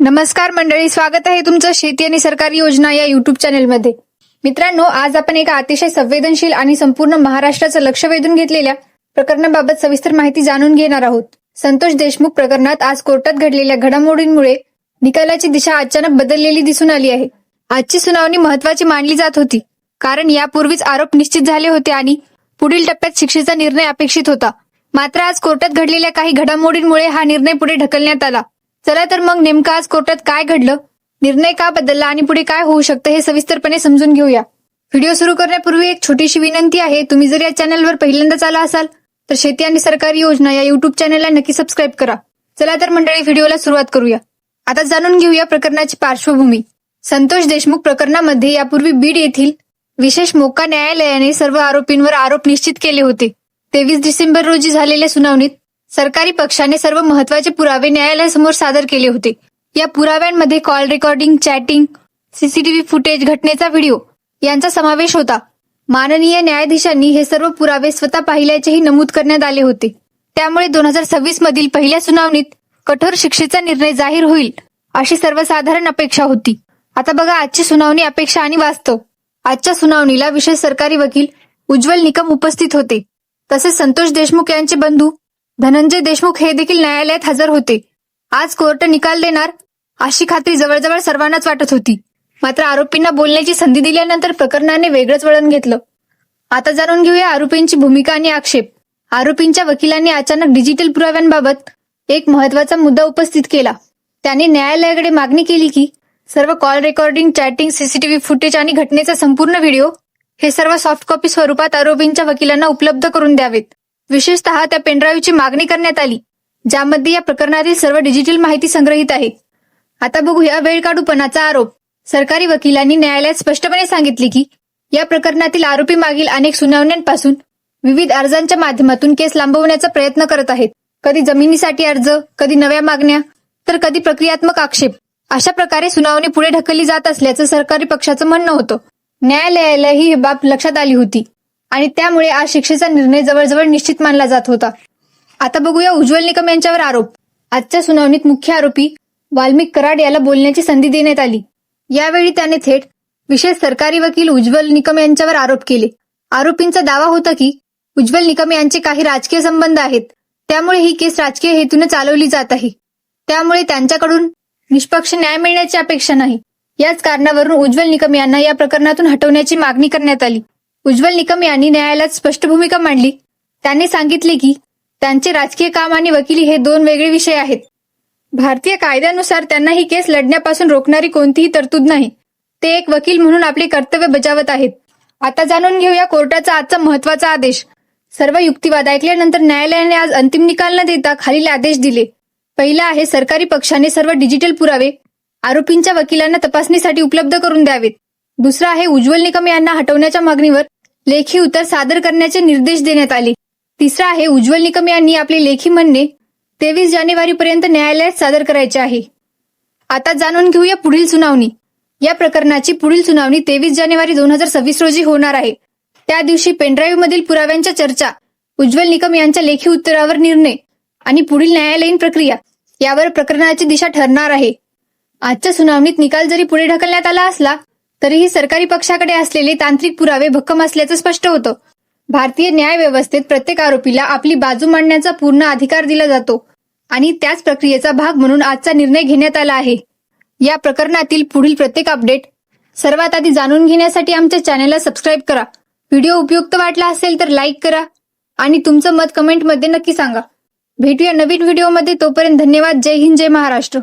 नमस्कार मंडळी स्वागत आहे तुमचं शेती आणि सरकारी योजना या युट्यूब चॅनेलमध्ये मित्रांनो आज आपण एका अतिशय संवेदनशील आणि संपूर्ण महाराष्ट्राचं लक्ष वेधून घेतलेल्या प्रकरणाबाबत सविस्तर माहिती जाणून घेणार आहोत. संतोष देशमुख प्रकरणात आज कोर्टात घडलेल्या घडामोडींमुळे निकालाची दिशा अचानक बदललेली दिसून आली आहे. आजची सुनावणी महत्वाची मानली जात होती कारण यापूर्वीच आरोप निश्चित झाले होते आणि पुढील टप्प्यात शिक्षेचा निर्णय अपेक्षित होता. मात्र आज कोर्टात घडलेल्या काही घडामोडींमुळे हा निर्णय पुढे ढकलण्यात आला. चला तर मग नेमकं आज कोर्टात काय घडलं? निर्णय का बदलला आणि पुढे काय होऊ शकतं हे सविस्तरपणे समजून घेऊया. व्हिडिओ सुरू करण्यापूर्वी एक छोटीशी विनंती आहे तुम्ही जर या चॅनलवर पहिल्यांदाच आला असाल तर शेती आणि सरकारी योजना या युट्यूब चॅनलला नक्की सबस्क्राईब करा. चला तर मंडळी व्हिडिओला सुरुवात करूया. आता जाणून घेऊया प्रकरणाची पार्श्वभूमी. संतोष देशमुख प्रकरणामध्ये यापूर्वी बीड येथील विशेष मोका न्यायालयाने सर्व आरोपींवर आरोप निश्चित केले होते. तेवीस डिसेंबर रोजी झालेल्या सुनावणीत सरकारी पक्षाने सर्व महत्त्वाचे पुरावे न्यायालयासमोर सादर केले होते. या पुराव्यांमध्ये call recording chatting CCTV footage घटनेचा व्हिडिओ यांचा समावेश होता. माननीय न्यायाधीशांनी हे सर्व पुरावे स्वतः पाहिल्याचेही नमूद करण्यात आले होते. त्यामुळे दोन हजार सव्वीस मधील पहिल्या सुनावणीत कठोर शिक्षेचा निर्णय जाहीर होईल अशी सर्वसाधारण अपेक्षा होती. आता बघा आजची सुनावणी अपेक्षा आणि वास्तव. आजच्या सुनावणीला विशेष सरकारी वकील उज्ज्वल निकम उपस्थित होते. तसेच संतोष देशमुख यांचे बंधू धनंजय देशमुख हे देखील न्यायालयात हजर होते. आज कोर्ट निकाल देणार अशी खात्री जवळजवळ सर्वांनाच वाटत होती. मात्र आरोपींना बोलण्याची संधी दिल्यानंतर प्रकरणाने वेगळंच वळण घेतलं. आता जाणून घेऊया आरोपींची भूमिका आणि आक्षेप. आरोपींच्या वकिलांनी अचानक डिजिटल पुराव्यांबाबत एक महत्त्वाचा मुद्दा उपस्थित केला. त्यांनी न्यायालयाकडे मागणी केली की सर्व call recording chatting CCTV footage आणि घटनेचा संपूर्ण व्हिडिओ हे सर्व सॉफ्ट कॉपी स्वरूपात आरोपींच्या वकिलांना उपलब्ध करून द्यावेत. विशेषतः त्या पेनड्राईव्हची मागणी करण्यात आली ज्यामध्ये या प्रकरणातील सर्व डिजिटल माहिती संग्रहित आहे. आता बघूया वेळकाढूपणाचा आरोप. सरकारी वकिलांनी न्यायालयात स्पष्टपणे सांगितले की या प्रकरणातील आरोपी मागील अनेक सुनावण्यांपासून विविध अर्जांच्या माध्यमातून केस लांबवण्याचा प्रयत्न करत आहेत. कधी जमिनीसाठी अर्ज कधी नव्या मागण्या तर कधी प्रक्रियात्मक आक्षेप. अशा प्रकारे सुनावणी पुढे ढकलली जात असल्याचं सरकारी पक्षाचं म्हणणं होतं. न्यायालयालाही ही बाब लक्षात आली होती. आणि त्यामुळे आज शिक्षेचा निर्णय जवळजवळ निश्चित मानला जात होता. आता बघूया उज्ज्वल निकम यांच्यावर आरोप. आजच्या सुनावणीत मुख्य आरोपी वाल्मिक कराड याला बोलण्याची संधी देण्यात आली. यावेळी त्याने थेट विशेष सरकारी वकील उज्ज्वल निकम यांच्यावर आरोप केले. आरोपींचा दावा होता की उज्ज्वल निकम यांचे काही राजकीय संबंध आहेत. त्यामुळे ही केस राजकीय हेतूने चालवली जात आहे. त्यामुळे त्यांच्याकडून निष्पक्ष न्याय मिळण्याची अपेक्षा नाही. याच कारणावरून उज्ज्वल निकम यांना या प्रकरणातून हटवण्याची मागणी करण्यात आली. उज्ज्वल निकम यांनी न्यायालयात स्पष्ट भूमिका मांडली. त्यांनी सांगितले की त्यांचे राजकीय काम आणि वकिली हे दोन वेगळे विषय आहेत. भारतीय कायद्यानुसार त्यांना ही केस लढण्यापासून रोखणारी कोणतीही तरतूद नाही. ते एक वकील म्हणून आपले कर्तव्य बजावत आहेत. आता जाणून घेऊया कोर्टाचा आजचा महत्त्वाचा आदेश. सर्व युक्तिवाद ऐकल्यानंतर न्यायालयाने आज अंतिम निकाल न देता खालील आदेश दिले. पहिला आहे सरकारी पक्षाने सर्व डिजिटल पुरावे आरोपींच्या वकिलांना तपासणीसाठी उपलब्ध करून द्यावेत. दुसरा आहे उज्ज्वल निकम यांना हटवण्याच्या मागणीवर लेखी उत्तर सादर करण्याचे निर्देश देण्यात आले. तिसरा आहे उज्ज्वल निकम यांनी आपले लेखी म्हणणे तेवीस जानेवारी पर्यंत न्यायालयात सादर करायचे आहे. आता जाणून घेऊया पुढील सुनावणी. या प्रकरणाची पुढील सुनावणी तेवीस जानेवारी दोन हजार सव्वीस रोजी होणार आहे. त्या दिवशी पेनड्राईव्ह मधील पुराव्यांच्या चर्चा उज्ज्वल निकम यांच्या लेखी उत्तरावर निर्णय आणि पुढील न्यायालयीन प्रक्रिया यावर प्रकरणाची दिशा ठरणार आहे. आजच्या सुनावणीत निकाल जरी पुढे ढकलण्यात आला असला तरीही सरकारी पक्षाकडे असलेले तांत्रिक पुरावे भक्कम असल्याचं स्पष्ट होतं. भारतीय न्याय व्यवस्थेत प्रत्येक आरोपीला आपली बाजू मांडण्याचा पूर्ण अधिकार दिला जातो आणि त्याच प्रक्रियेचा भाग म्हणून आजचा निर्णय घेण्यात आला आहे. या प्रकरणातील पुढील प्रत्येक अपडेट सर्वात आधी जाणून घेण्यासाठी आमच्या चॅनलला सबस्क्राईब करा. व्हिडिओ उपयुक्त वाटला असेल तर लाईक करा आणि तुमचं मत कमेंटमध्ये नक्की सांगा. भेटूया नवीन व्हिडिओमध्ये तोपर्यंत धन्यवाद. जय हिंद जय महाराष्ट्र.